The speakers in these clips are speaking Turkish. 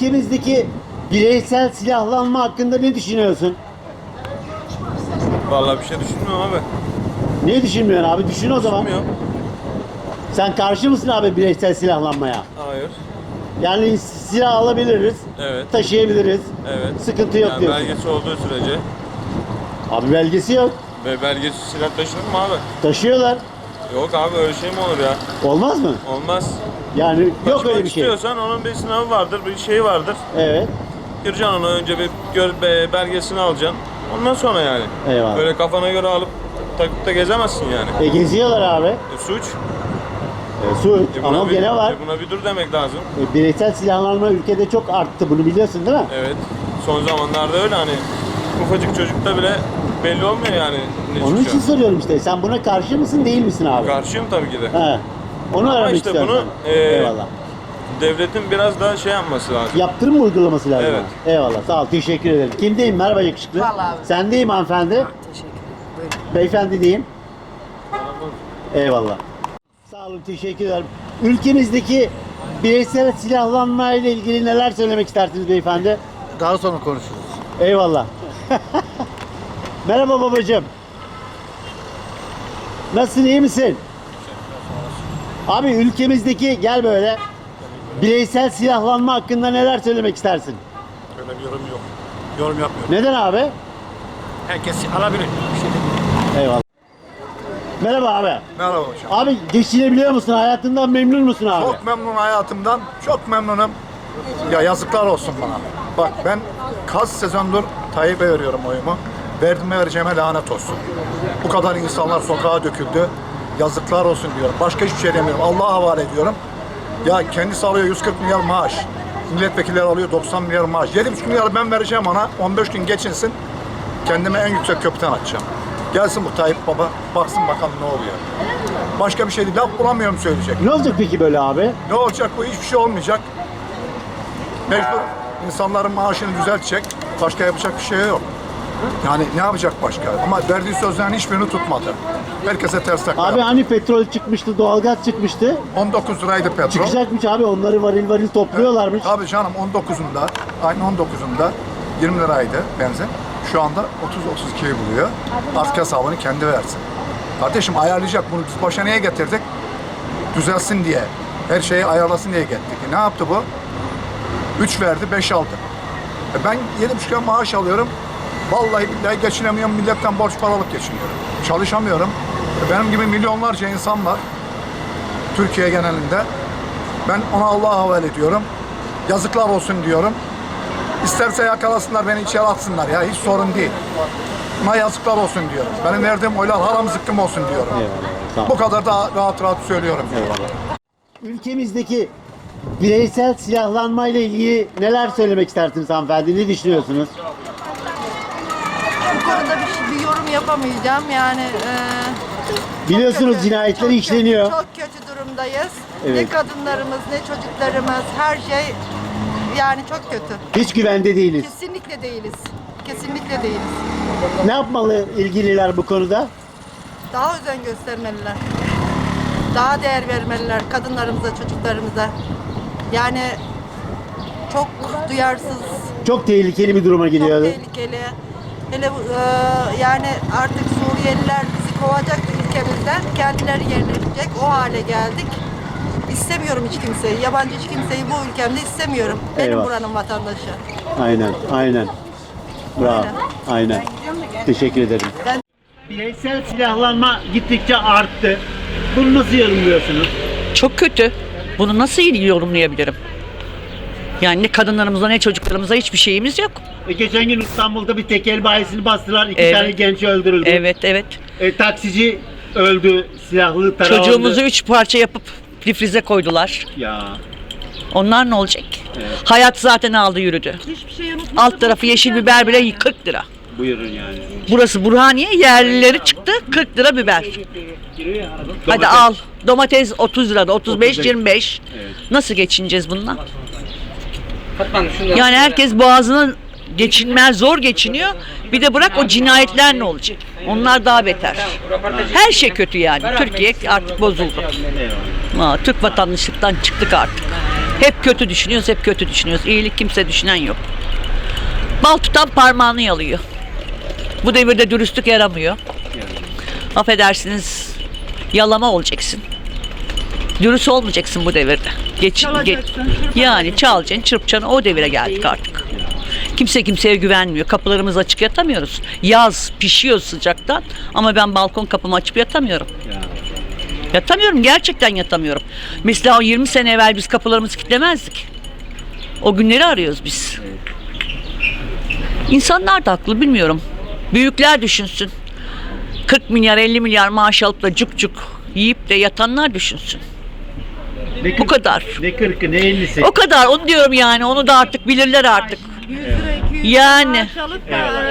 ülkemizdeki bireysel silahlanma hakkında ne düşünüyorsun? Vallahi bir şey düşünmüyorum abi. Ne düşünmüyorsun abi? Düşün o zaman. Düşünmüyorum. Sen karşı mısın abi bireysel silahlanmaya? Hayır. Yani silah alabiliriz, Evet. taşıyabiliriz. Evet. Sıkıntı yok yani diyorsun. belgesi olduğu sürece Abi belgesi yok. ve belgesi silah taşınır mı abi? Taşıyorlar. Yok abi öyle şey mi olur ya? Olmaz mı? Olmaz. Yani yok Taşımak öyle bir şey. istiyorsan onun bir sınavı vardır, bir şeyi vardır. Evet. Gireceksin ona önce bir gör, be- belgesini alacaksın. Ondan sonra yani. Eyvallah. Böyle kafana göre alıp takıp da gezemezsin yani. E geziyorlar abi. E, suç. E, suç. E, buna Ama bir, gene var. e, buna bir dur demek lazım. E, bireysel silahlanma ülkede çok arttı. Bunu biliyorsun değil mi? Evet. Son zamanlarda öyle hani ufacık çocukta bile belli olmuyor yani ne Onun için soruyorum işte. Sen buna karşı mısın değil misin abi? Karşıyım tabii ki de. He. Onu Ama öğrenmek işte istiyorum. bunu, e, Eyvallah. Devletin biraz daha şey yapması lazım. Yaptırım mı uygulaması lazım? Evet. Eyvallah. Sağ ol. Teşekkür ederim. Kimdeyim? Merhaba yakışıklı. Vallahi abi. Sendeyim hanımefendi. Teşekkür ederim. Buyurun. Beyefendi diyeyim. Eyvallah. Sağ olun. Teşekkür ederim. Ülkemizdeki bireysel silahlanma ile ilgili neler söylemek istersiniz beyefendi? Daha sonra konuşuruz. Eyvallah. Merhaba babacığım. Nasılsın iyi misin? Abi ülkemizdeki gel böyle bireysel silahlanma hakkında neler söylemek istersin? Öyle bir yorum yok. Yorum yapmıyorum. Neden abi? Herkes alabilir. Şey. Eyvallah. Merhaba abi. Merhaba hocam. Abi geçinebiliyor musun? Hayatından memnun musun abi? Çok memnun hayatımdan. Çok memnunum. Ya yazıklar olsun bana. Bak ben kaç sezondur Tayyip'e veriyorum oyumu. Verdiğime vereceğime lanet olsun. Bu kadar insanlar sokağa döküldü. Yazıklar olsun diyorum. Başka hiçbir şey demiyorum. Allah'a havale ediyorum. Ya kendisi alıyor 140 milyar maaş. Milletvekilleri alıyor 90 milyar maaş. 7,5 milyar ben vereceğim ona. 15 gün geçinsin. Kendime en yüksek köprüden atacağım. Gelsin bu Tayyip Baba. Baksın bakalım ne oluyor. Başka bir şey değil. Laf bulamıyorum söyleyecek. Ne olacak peki böyle abi? Ne olacak bu? Hiçbir şey olmayacak. Mecbur insanların maaşını düzeltecek. Başka yapacak bir şey yok. Yani ne yapacak başka? Ama verdiği sözlerin hiçbirini tutmadı. Herkese ters takla. Abi hani petrol çıkmıştı, doğalgaz çıkmıştı. 19 liraydı petrol. Çıkacakmış abi onları varil varil topluyorlarmış. Tabii canım 19'unda, aynı 19'unda 20 liraydı benzin. Şu anda 30-32'yi buluyor. Artık hesabını kendi versin. Kardeşim ayarlayacak bunu biz başa niye getirdik? Düzelsin diye. Her şeyi ayarlasın diye getirdik. E ne yaptı bu? 3 verdi, 5 aldı. Ben 7,5 lira maaş alıyorum. Vallahi billahi geçinemiyorum. Milletten borç para alıp geçiniyorum. Çalışamıyorum. Benim gibi milyonlarca insan var. Türkiye genelinde. Ben ona Allah'a havale ediyorum. Yazıklar olsun diyorum. İsterse yakalasınlar beni içeri atsınlar ya hiç sorun değil. Ona yazıklar olsun diyorum. Benim verdiğim oylar haram zıkkım olsun diyorum. Eyvallah. Bu kadar da rahat rahat söylüyorum. Ülkemizdeki bireysel silahlanma ile ilgili neler söylemek istersiniz hanımefendi? Ne düşünüyorsunuz? Bu konuda bir, şey- bir yorum yapamayacağım. Yani e, çok Biliyorsunuz kötü, cinayetler çok işleniyor. Kötü, çok kötü durumdayız. Evet. Ne kadınlarımız, ne çocuklarımız, her şey yani çok kötü. Hiç güvende değiliz. Kesinlikle değiliz. Kesinlikle değiliz. Ne yapmalı ilgililer bu konuda? Daha özen göstermeliler. Daha değer vermeliler kadınlarımıza, çocuklarımıza. Yani çok duyarsız, Çok tehlikeli bir duruma çok gidiyor. tehlikeli. Hele bu, e, yani artık Suriyeliler bizi kovacak ülkemizden. Kendileri yerleşecek. O hale geldik. İstemiyorum hiç kimseyi. Yabancı hiç kimseyi bu ülkemde istemiyorum. Benim Eyvah. buranın vatandaşı. Aynen, aynen. Bravo, aynen. Teşekkür ederim. Ben Bireysel silahlanma gittikçe arttı. Bunu nasıl yorumluyorsunuz? Çok kötü. Bunu nasıl yorumlayabilirim? Yani ne kadınlarımıza ne çocuklarımıza hiçbir şeyimiz yok. E, geçen gün İstanbul'da bir tekel bayisini bastılar. İki Evet. tane genç öldürüldü. Evet evet. E, taksici öldü. Silahlı taravandı. Çocuğumuzu üç parça yapıp difrize koydular. Ya. Onlar ne olacak? Hayat zaten aldı yürüdü. Alt tarafı yeşil biber bile 40 lira. Buyurun yani. Burası Burhaniye yerlileri çıktı 40 lira biber. Hadi Domates. al. Domates 30 lirada 35 35. 25. Nasıl geçineceğiz bununla? Yani herkes boğazının geçinmez zor geçiniyor. Bir de bırak o cinayetler ne olacak? Onlar daha beter. Her şey kötü yani. Türkiye artık bozuldu. Ha, Türk vatandaşlıktan çıktık artık. Hep kötü düşünüyoruz, hep kötü düşünüyoruz. İyilik kimse düşünen yok. Bal tutan parmağını yalıyor. Bu devirde dürüstlük yaramıyor. Affedersiniz, yalama olacaksın. Dürüst olmayacaksın bu devirde. Geç, geç, yani çalacaksın, çırpacaksın. O devire geldik artık. Kimse kimseye güvenmiyor. Kapılarımız açık yatamıyoruz. Yaz pişiyor sıcaktan ama ben balkon kapımı açıp yatamıyorum. Yatamıyorum. Gerçekten yatamıyorum. Mesela o 20 sene evvel biz kapılarımızı kilitlemezdik. O günleri arıyoruz biz. İnsanlar da haklı bilmiyorum. Büyükler düşünsün. 40 milyar 50 milyar maaş alıp da cuk cuk yiyip de yatanlar düşünsün. Ne Bu kadar. Ne kırkı ne ellisi. O kadar onu diyorum yani onu da artık bilirler artık. Yani.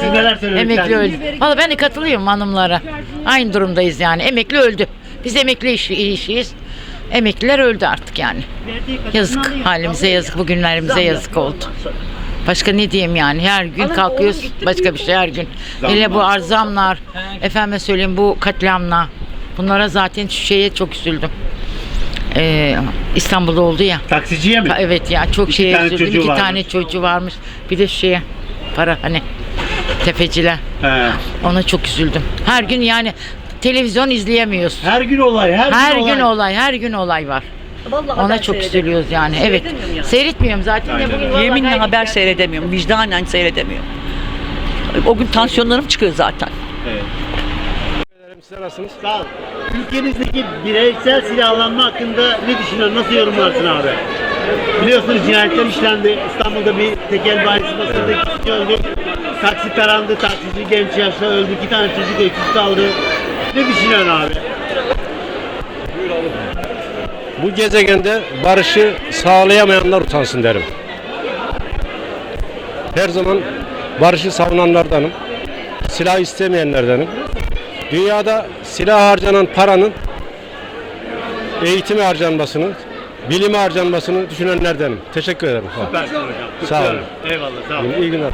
Siz neler söylemek Emekli öldü. Valla ben de katılıyorum hanımlara. Aynı durumdayız yani. Emekli öldü. Biz emekli işi, işiyiz. Emekliler öldü artık yani. Yazık. Halimize yazık. Bugünlerimize yazık oldu. Başka ne diyeyim yani? Her gün kalkıyoruz. Başka bir şey her gün. Hele bu arzamlar. Efendime söyleyeyim bu katliamlar. Bunlara zaten şu şeye çok üzüldüm. Ee, İstanbul'da oldu ya. Taksiciye mi? Evet ya çok İki şeye tane üzüldüm. çocuğu İki varmış. tane çocuğu varmış. Bir de şeye para hani tefeciler. He. Ona çok üzüldüm. Her gün yani televizyon izleyemiyoruz. Her gün olay, her, Her gün, gün olay. her gün olay var. Ona çok üzülüyoruz yani. Evet. Seyredemiyorum ya. Seyretmiyorum zaten de bugün vallahi Yeminle haber seyredemiyorum. Vicdanen seyredemiyorum. O gün tansiyonlarım çıkıyor zaten. Siz nasılsınız? Sağ ol. Ülkemizdeki bireysel silahlanma hakkında ne düşünüyorsun? Nasıl yorumlarsın abi? Biliyorsunuz cinayetler işlendi. İstanbul'da bir tekel bayisi basındaki kişi öldü. Taksi tarandı, taksici genç yaşta öldü. İki tane çocuk öksüz kaldı. Ne düşünüyorsun abi? Bu gezegende barışı sağlayamayanlar utansın derim. Her zaman barışı savunanlardanım. Silah istemeyenlerdenim. Dünyada silah harcanan paranın eğitime harcanmasını, bilime harcanmasını düşünenlerdenim. Teşekkür ederim. Hocam. Sağ olun. Eyvallah sağ ol. İyi günler.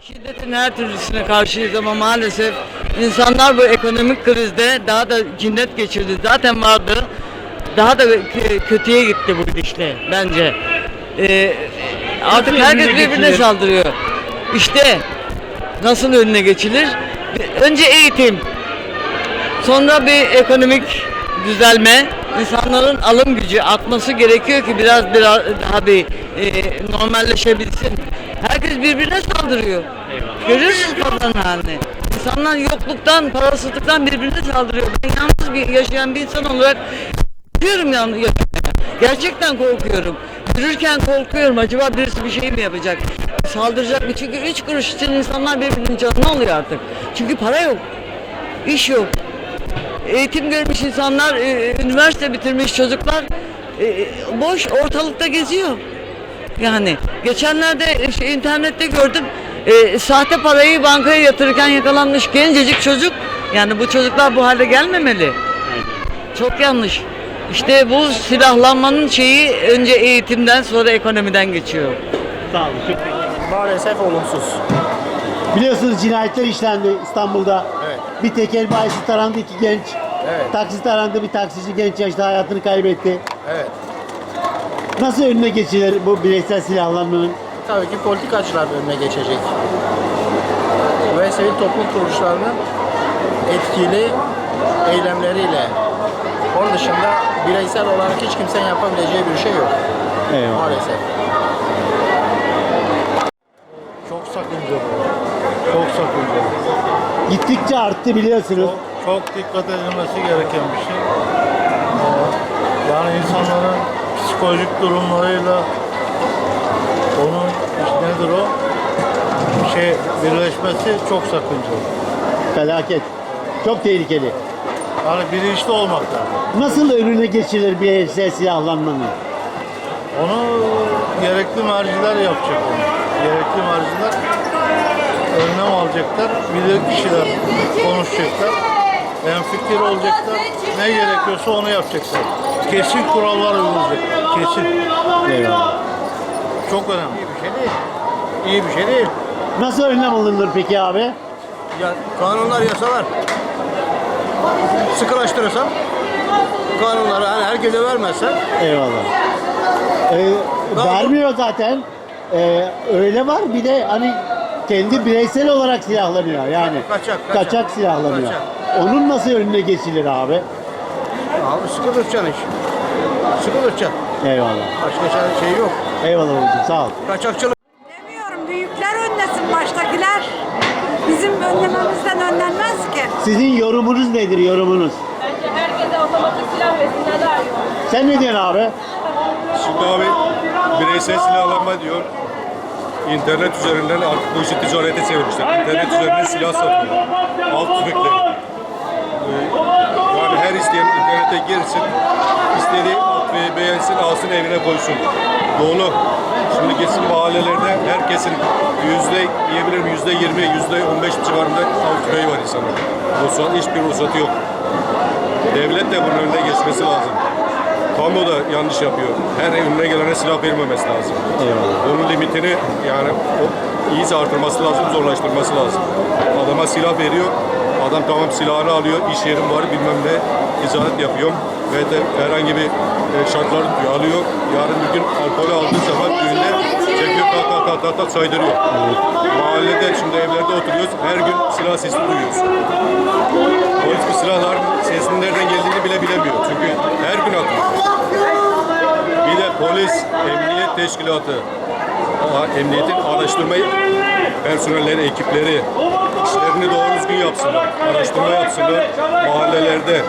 Şiddetin her türlüsüne karşıyız ama maalesef insanlar bu ekonomik krizde daha da cinnet geçirdi. Zaten vardı. Daha da kö- kötüye gitti bu gidişle bence. Ee, artık herkes birbirine saldırıyor. İşte nasıl önüne geçilir? Önce eğitim, sonra bir ekonomik düzelme, insanların alım gücü artması gerekiyor ki biraz biraz daha bir e, normalleşebilsin. Herkes birbirine saldırıyor. Görüyorsunuz paranın halini. İnsanlar yokluktan, parasızlıktan birbirine saldırıyor. Ben yalnız bir yaşayan bir insan olarak korkuyorum yani. Gerçekten korkuyorum. Yürürken korkuyorum. Acaba birisi bir şey mi yapacak? Saldıracak mı? Çünkü üç kuruş için insanlar birbirinin canını alıyor artık. Çünkü para yok. iş yok. Eğitim görmüş insanlar, e, üniversite bitirmiş çocuklar e, boş ortalıkta geziyor. Yani geçenlerde işte internette gördüm e, sahte parayı bankaya yatırırken yakalanmış gencecik çocuk. Yani bu çocuklar bu hale gelmemeli. Çok yanlış. İşte bu silahlanmanın şeyi önce eğitimden sonra ekonomiden geçiyor. Sağ olun. Maalesef olumsuz. Biliyorsunuz cinayetler işlendi İstanbul'da. Bir tekel bayisi tarandı iki genç. Evet. Taksi tarandı bir taksici genç yaşta hayatını kaybetti. Evet. Nasıl önüne geçilir bu bireysel silahlanmanın? tabii ki politikacılar önüne geçecek. Ve sivil toplum kuruluşlarının etkili eylemleriyle. Onun dışında bireysel olarak hiç kimsenin yapabileceği bir şey yok Eyvallah. maalesef. Çok sakıncalı. Çok sakıncalı. Gittikçe arttı biliyorsunuz. Çok dikkat edilmesi gereken bir şey. Ee, Yani insanların psikolojik durumlarıyla onun işte nedir o şey birleşmesi çok sakıncalı. Felaket. Çok tehlikeli. Yani bilinçli olmak lazım. Nasıl önüne geçilir bireysel silahlanmanın? Onu gerekli merciler yapacak onu. Gerekli merciler önlem alacaklar. Bilir kişiler konuşacaklar. En fikir olacaklar. Ne gerekiyorsa onu yapacaklar. Kesin kurallar uygulayacak. Kesin. Eyvallah. Çok önemli. İyi bir şey değil. İyi bir şey değil. Nasıl önlem alınır peki abi? Ya, kanunlar, yasalar sıkılaştırırsan kanunları hani herkese vermezsen Eyvallah. Ee, vermiyor zaten. Ee, öyle var bir de hani kendi bireysel olarak silahlanıyor yani. Kaçak, kaçak. silahlanıyor. Kaçak. Onun nasıl önüne geçilir abi? Abi sıkı tutacaksın iş. Sıkı tutacaksın. Eyvallah. Başka şey- şey yok. Eyvallah babacığım sağ ol. Kaçakçılık. Demiyorum büyükler önlesin baştakiler. Bizim önlememizden önlenmez ki. Sizin yorumunuz nedir yorumunuz? Bence herkese otomatik silah versinler yok. Sen ne diyorsun abi? Şimdi abi bireysel silahlanma diyor. İnternet üzerinden artık bu işi ticarete çevirmişler. İnternet üzerinden silah satıyor. Alt tüfekleri. Ee, yani her isteyen internete girsin, istediği alt tüfeği beğensin, alsın evine koysun. Dolu. Şimdi gitsin mahallelerde herkesin yüzde diyebilirim yüzde yirmi, yüzde on beş civarında alt tüfeği var insanın. Ruhsat, hiçbir ruhsatı yok. Devlet de bunun önüne geçmesi lazım. Kamu da yanlış yapıyor. Her önüne gelene silah vermemesi lazım. Onun limitini yani o iyice artırması lazım, zorlaştırması lazım. Adama silah veriyor, adam tamam silahını alıyor, iş yerim var bilmem ne, ticaret yapıyorum ve de herhangi bir e, tutuyor, alıyor. Yarın bir gün alkolü aldığı zaman düğünde çekiyor, tak tak tak tak tak saydırıyor. Mahallede şimdi evlerde oturuyoruz, her gün silah sesi duyuyoruz. Polis bu silahların sesinin nereden geldiğini bile bilemiyor. Çünkü her gün atıyor. Bir de polis, emniyet teşkilatı, emniyetin araştırma personelleri, ekipleri işlerini doğru düzgün yapsınlar. Araştırma yapsınlar. Mahallelerde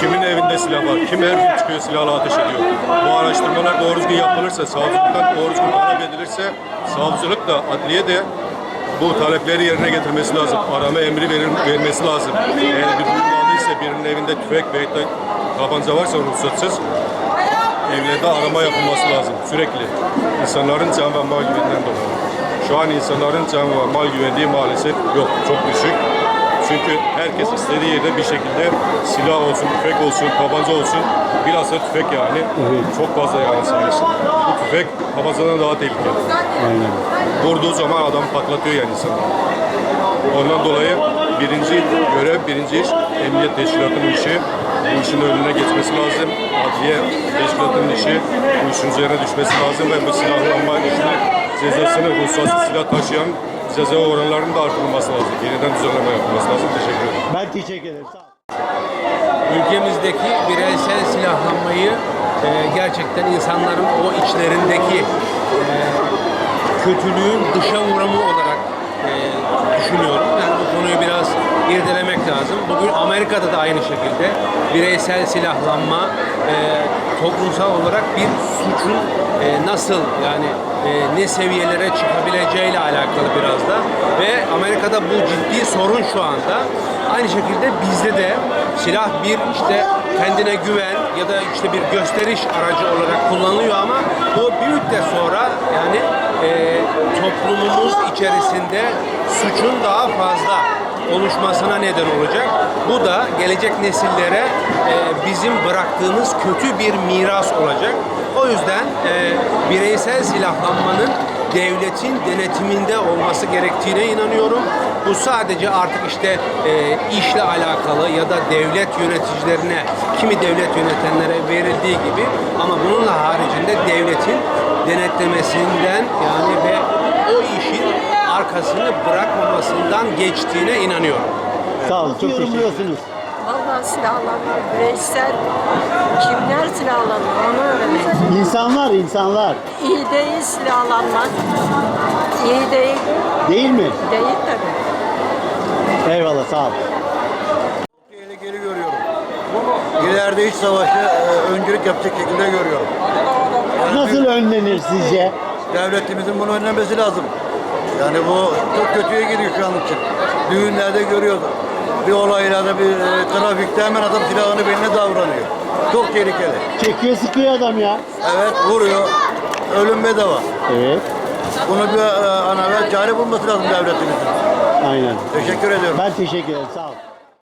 kimin evinde silah var, kim her gün çıkıyor silahla ateş ediyor. Bu araştırmalar doğru düzgün yapılırsa, savcılıktan doğru düzgün talep edilirse, savcılık da, adliye de bu talepleri yerine getirmesi lazım. Arama emri verir, vermesi lazım. Eğer bir aldıysa birinin evinde tüfek veya da tabanca varsa ruhsatsız evlerde arama yapılması lazım sürekli. İnsanların can ve mal güveninden dolayı. Şu an insanların can ve mal güvenliği maalesef yok, çok düşük. Çünkü herkes istediği yerde bir şekilde silah olsun, tüfek olsun, tabanca olsun, bilhassa tüfek yani. Çok fazla yani sayısı. Bu tüfek tabancadan daha tehlikeli. Vurduğu zaman adam patlatıyor yani insanı. Ondan dolayı birinci görev, birinci iş emniyet teşkilatının işi. Bu işin önüne geçmesi lazım. Adliye teşkilatının işi bu işin üzerine düşmesi lazım ve bu silahlanma işini cezasını, ruhsatsız silah taşıyan ceza oranlarının da artırılması lazım. Yeniden düzenleme yapılması lazım. Teşekkür ederim. Ben teşekkür ederim. Sağ ol. ülkemizdeki bireysel silahlanmayı e, gerçekten insanların o içlerindeki e, kötülüğün dışa vuramı olarak e, düşünüyorum. Yani bu konuyu biraz irdelemek lazım. Bugün Amerika'da da aynı şekilde bireysel silahlanma e, toplumsal olarak bir suçun e, nasıl yani e, ne seviyelere çıkabileceğiyle alakalı biraz da ve Amerika'da bu ciddi sorun şu anda. Aynı şekilde bizde de silah bir işte kendine güven ya da işte bir gösteriş aracı olarak kullanılıyor ama bu bir müddet sonra toplumumuz içerisinde suçun daha fazla oluşmasına neden olacak. Bu da gelecek nesillere e, bizim bıraktığımız kötü bir miras olacak. O yüzden e, bireysel silahlanmanın devletin denetiminde olması gerektiğine inanıyorum. Bu sadece artık işte e, işle alakalı ya da devlet yöneticilerine, kimi devlet yönetenlere verildiği gibi ama bununla haricinde devletin denetlemesinden yani ve o işin arkasını bırakmamasından geçtiğine inanıyorum. Sağ olun. Çok yorumluyorsunuz. Vallahi silahlanma bireysel kimler silahlanıyor onu öğrenelim. İnsanlar, insanlar. İyi değil silahlanmak. İyi değil. Değil mi? Değil tabii. Eyvallah sağ ol. Tehlikeli görüyorum. İleride iç savaşı e, öncülük yapacak şekilde görüyorum. Nasıl önlenir sizce? Devletimizin bunu önlemesi lazım. Yani bu çok kötüye gidiyor şu an için. Düğünlerde görüyoruz. Bir olaylarda bir e, trafikte hemen adam silahını beline davranıyor. Çok tehlikeli. Çekiyor sıkıyor adam ya. Evet vuruyor. Ölüm bedava. Evet. Bunu bir e, an evvel çare bulması lazım devletimizin. Aynen. Teşekkür ediyorum. Ben teşekkür ederim. Sağ ol.